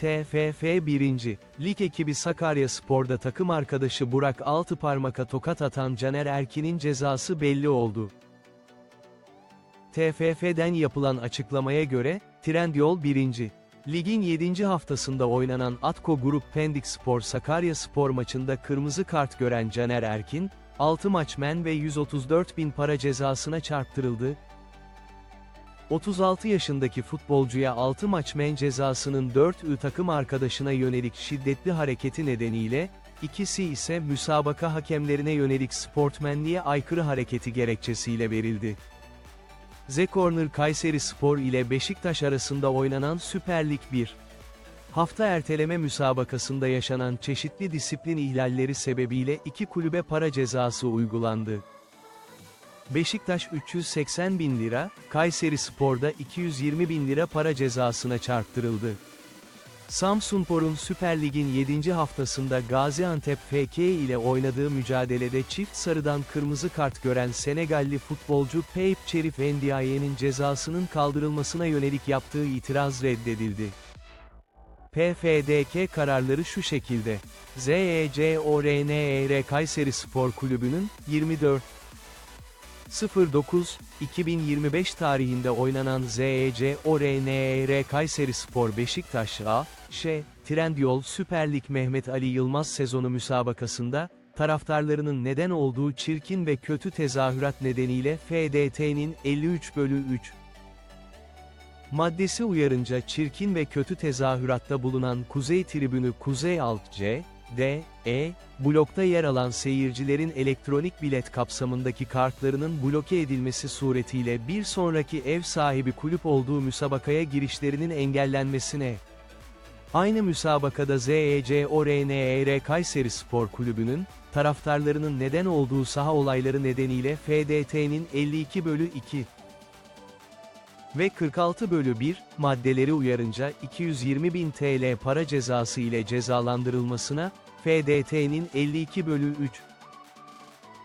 TFF 1. Lig ekibi Sakarya Spor'da takım arkadaşı Burak Altıparmak'a tokat atan Caner Erkin'in cezası belli oldu. TFF'den yapılan açıklamaya göre, Trendyol 1. Ligin 7. haftasında oynanan Atko Grup Pendik Spor Sakarya Spor maçında kırmızı kart gören Caner Erkin, 6 maç men ve 134 bin para cezasına çarptırıldı. 36 yaşındaki futbolcuya 6 maç men cezasının 4'ü takım arkadaşına yönelik şiddetli hareketi nedeniyle, ikisi ise müsabaka hakemlerine yönelik sportmenliğe aykırı hareketi gerekçesiyle verildi. Z-Corner Kayseri Spor ile Beşiktaş arasında oynanan Süper Lig 1. Hafta erteleme müsabakasında yaşanan çeşitli disiplin ihlalleri sebebiyle iki kulübe para cezası uygulandı. Beşiktaş 380 bin lira, Kayseri Spor'da 220 bin lira para cezasına çarptırıldı. Samsunspor'un Süper Lig'in 7. haftasında Gaziantep FK ile oynadığı mücadelede çift sarıdan kırmızı kart gören Senegalli futbolcu Peyp Cherif Ndiaye'nin cezasının kaldırılmasına yönelik yaptığı itiraz reddedildi. PFDK kararları şu şekilde. E ZECORNER Kayseri Spor Kulübü'nün 24 09-2025 tarihinde oynanan ZEC ORNR Kayseri Spor Beşiktaş A, Ş, Trendyol Süper Lig Mehmet Ali Yılmaz sezonu müsabakasında, taraftarlarının neden olduğu çirkin ve kötü tezahürat nedeniyle FDT'nin 53 bölü 3 maddesi uyarınca çirkin ve kötü tezahüratta bulunan Kuzey Tribünü Kuzey Alt C, D, E, blokta yer alan seyircilerin elektronik bilet kapsamındaki kartlarının bloke edilmesi suretiyle bir sonraki ev sahibi kulüp olduğu müsabakaya girişlerinin engellenmesine, Aynı müsabakada E ZEC ORNER Kayseri Spor Kulübü'nün, taraftarlarının neden olduğu saha olayları nedeniyle FDT'nin 52 bölü 2 ve 46 bölü 1 maddeleri uyarınca 220 bin TL para cezası ile cezalandırılmasına, FDT'nin 52 bölü 3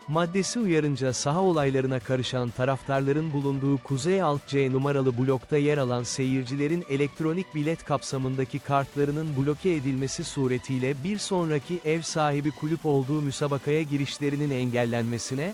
maddesi uyarınca saha olaylarına karışan taraftarların bulunduğu Kuzey Alt C numaralı blokta yer alan seyircilerin elektronik bilet kapsamındaki kartlarının bloke edilmesi suretiyle bir sonraki ev sahibi kulüp olduğu müsabakaya girişlerinin engellenmesine,